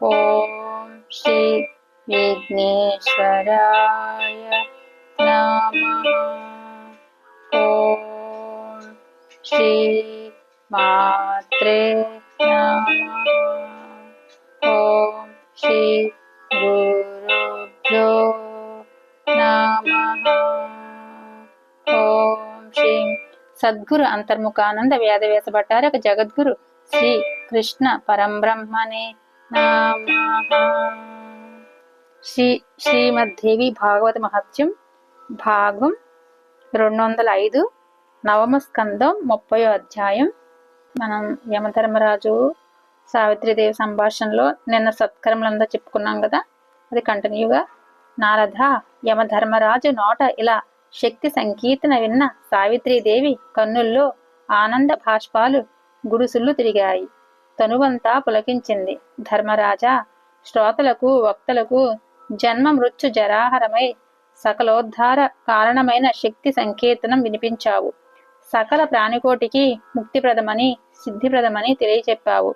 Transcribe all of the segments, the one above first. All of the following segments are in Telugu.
ఓం శ్రీ విఘ్నేశ్వరాయ నమ ఓం శ్రీ మాత్రే నమ ఓం శ్రీ గురుభ్యో నమ ఓం శ్రీ సద్గురు అంతర్ముఖానంద వేదవ్యాస భట్టారక జగద్గురు శ్రీ కృష్ణ పరంబ్రహ్మనే శ్రీ శ్రీమద్దేవి భాగవత మహత్యం భాగం రెండు వందల ఐదు నవమ స్కందం ముప్పై అధ్యాయం మనం యమధర్మరాజు సావిత్రిదేవి సంభాషణలో నిన్న సత్కర్మలంతా చెప్పుకున్నాం కదా అది కంటిన్యూగా నారద యమధర్మరాజు నోట ఇలా శక్తి సంకీర్తన విన్న సావిత్రీదేవి కన్నుల్లో ఆనంద భాష్పాలు గుడుసుళ్ళు తిరిగాయి. తనువంతా పులకించింది. ధర్మరాజా శ్రోతలకు వక్తలకు జన్మ మృత్యు జరాహరమై సకలోద్ధార కారణమైన శక్తి సంకీర్తనం వినిపించావు. సకల ప్రాణికోటికి ముక్తిప్రదమని సిద్ధిప్రదమని తెలియచెప్పావు.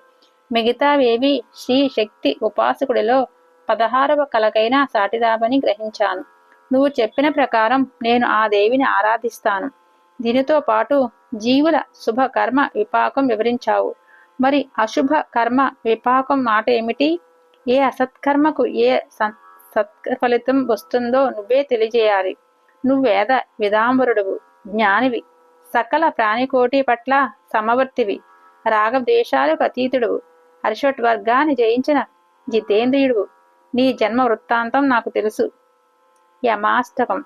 మిగతావేవి శ్రీ శక్తి ఉపాసకుడిలో పదహారవ కలకైన సాటిదాబని గ్రహించాను. నువ్వు చెప్పిన ప్రకారం నేను ఆ దేవిని ఆరాధిస్తాను. దీనితో పాటు జీవుల శుభకర్మ విపాకం వివరించావు. మరి అశుభ కర్మ విపాకం మాట ఏమిటి? ఏ అసత్కర్మకు ఏ సత్ ఫలితం వస్తుందో నువ్వే తెలియజేయాలి. నువ్వు వేద విదాంబరుడువు జ్ఞానివి. సకల ప్రాణికోటి పట్ల సమవర్తివి. రాగద్వేషాలకు అతీతుడువు హర్షట్ వర్గాన్ని జయించిన జితేంద్రియుడు నీ జన్మ వృత్తాంతం నాకు తెలుసు. యమాష్టకం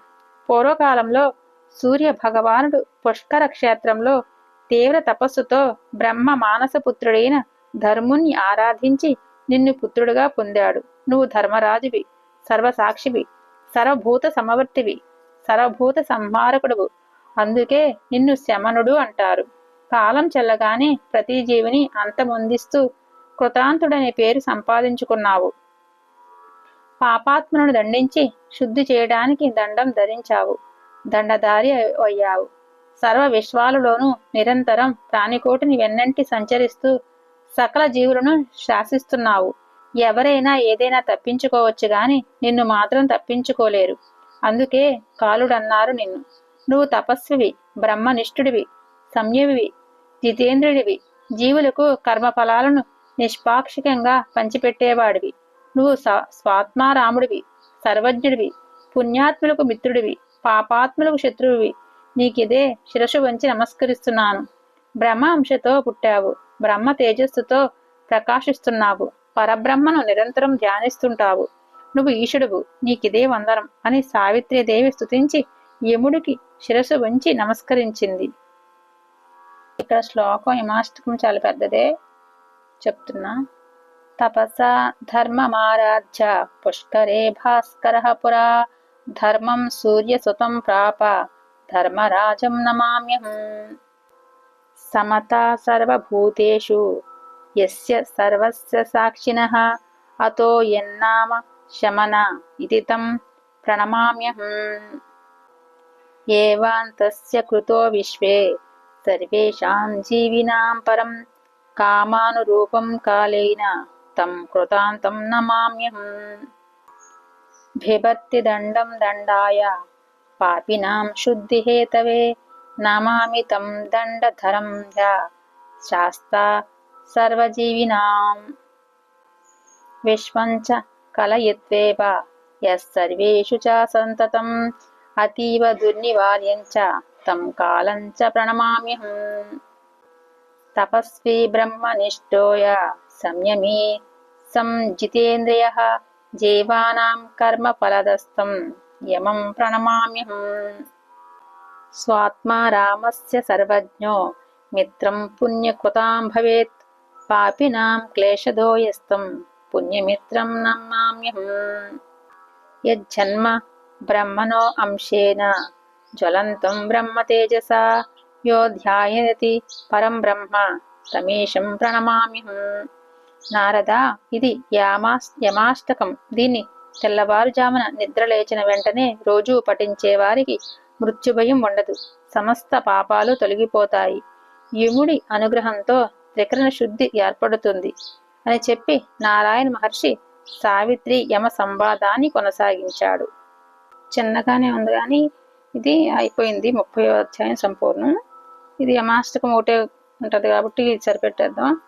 పూర్వకాలంలో సూర్య భగవానుడు పుష్కర క్షేత్రంలో తీవ్ర తపస్సుతో బ్రహ్మ మానసపుత్రుడైన ధర్ముని ఆరాధించి నిన్ను పుత్రుడుగా పొందాడు. నువ్వు ధర్మరాజువి సర్వసాక్షివి సర్వభూత సమవర్తివి సర్వభూత సంహారకుడువు. అందుకే నిన్ను శమనుడు అంటారు. కాలం చెల్లగానే ప్రతి జీవిని అంతమొందిస్తూ కృతాంతుడనే పేరు సంపాదించుకున్నావు. పాపాత్మను దండించి శుద్ధి చేయడానికి దండం ధరించావు. దండధారి అయ్యావు. సర్వ విశ్వాలలోనూ నిరంతరం ప్రాణికోటిని వెన్నంటి సంచరిస్తూ సకల జీవులను శాసిస్తున్నావు. ఎవరైనా ఏదైనా తప్పించుకోవచ్చు గాని నిన్ను మాత్రం తప్పించుకోలేరు. అందుకే కాలుడన్నారు నిన్ను. నువ్వు తపస్వివి బ్రహ్మనిష్ఠుడివి సంయమివి జితేంద్రుడివి. జీవులకు కర్మఫలాలను నిష్పాక్షికంగా పంచిపెట్టేవాడివి. నువ్వు స్వాత్మారాముడివి సర్వజ్ఞుడివి పుణ్యాత్ములకు మిత్రుడివి పాపాత్ములకు శత్రువువి. నీకిదే శిరసు వంచి నమస్కరిస్తున్నాను. బ్రహ్మ అంశతో పుట్టావు. బ్రహ్మ తేజస్సుతో ప్రకాశిస్తున్నావు. పరబ్రహ్మను నిరంతరం ధ్యానిస్తుంటావు. నువ్వు ఈశుడువు నీకిదే వందనం అని సావిత్రీదేవి స్తుతించి యముడికి శిరసు వంచి నమస్కరించింది. ఇక్కడ శ్లోకం యమాష్టకం చాలా పెద్దదే చెప్తున్నా. తపస ధర్మమారాధ్య పుష్కరే భాస్కర పురా. ధర్మం సూర్యసుతం ప్రాప. ధర్మరాజం నమామ్యహం సమతా సర్వభూతేషు యస్య సర్వస్య సాక్షినః అతో యన్నామ శమన ఇది తం ప్రణమామ్యహం ఏవాంతస్య కృతో విశ్వే సర్వేషాం జీవినాం పరం కామానురూపం కాలేన తం కృతాంతం నమామ్యహం బిభర్తి దండం దండాయ పాపినాం శుద్ధిహేతవే నమామి తం దండధరం యా శాస్తా సర్వజీవినాం విశ్వం చ కలయత్వేవ యస్సర్వేషు చ సంతతం అతీవ దుర్నివార్యం చ తం కాలం చ ప్రణమామ్యహం తపస్వి బ్రహ్మనిష్టోయ సంయమీ సంజితేంద్రియ జీవానాం కర్మఫలదస్తం యమం ప్రణమామ్యహం. స్వాత్మా రామస్య సర్వజ్ఞో మిత్రం పుణ్యకృతాం భవేత్ పాపినాం క్లేశదోయస్తం పుణ్యమిత్రం నమామ్యహం యజ్జన్మ బ్రహ్మణో అంశేన జ్వలంతం బ్రహ్మ తేజసా యో ధ్యాయతి పరం బ్రహ్మ తమీశం ప్రణమామ్యహం. నారద ఇది యామాస్ యమాష్టకం దీన్ని తెల్లవారుజామున నిద్ర లేచిన వెంటనే రోజూ పఠించే వారికి మృత్యుభయం ఉండదు. సమస్త పాపాలు తొలగిపోతాయి. యముడి అనుగ్రహంతో త్రికరణ శుద్ధి ఏర్పడుతుంది అని చెప్పి నారాయణ మహర్షి సావిత్రి యమ సంవాదాన్ని కొనసాగించాడు. చిన్నగానే ఉంది కానీ ఇది అయిపోయింది ముప్పై అధ్యాయం సంపూర్ణం. ఇది యమాష్టకం ఒకటే ఉంటుంది కాబట్టి ఇది సరిపెట్టేద్దాం.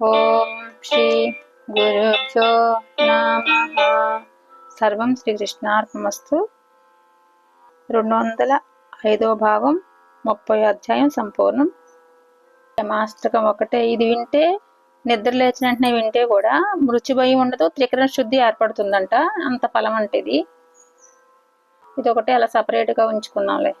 ఓం శ్రీ గురుభ్యో నమ సర్వం శ్రీకృష్ణార్పణమస్తు రెండు వందల ఐదో భాగం ముప్పై అధ్యాయం సంపూర్ణం. మాస్టకం ఒకటే ఇది వింటే నిద్ర లేచిన వెంటనే వింటే కూడా మృత్యు భయం ఉండదు త్రికరణ శుద్ధి ఏర్పడుతుందంట అంత ఫలం అంటే ఇది. ఇది ఒకటే అలా సపరేట్గా ఉంచుకున్నాంలే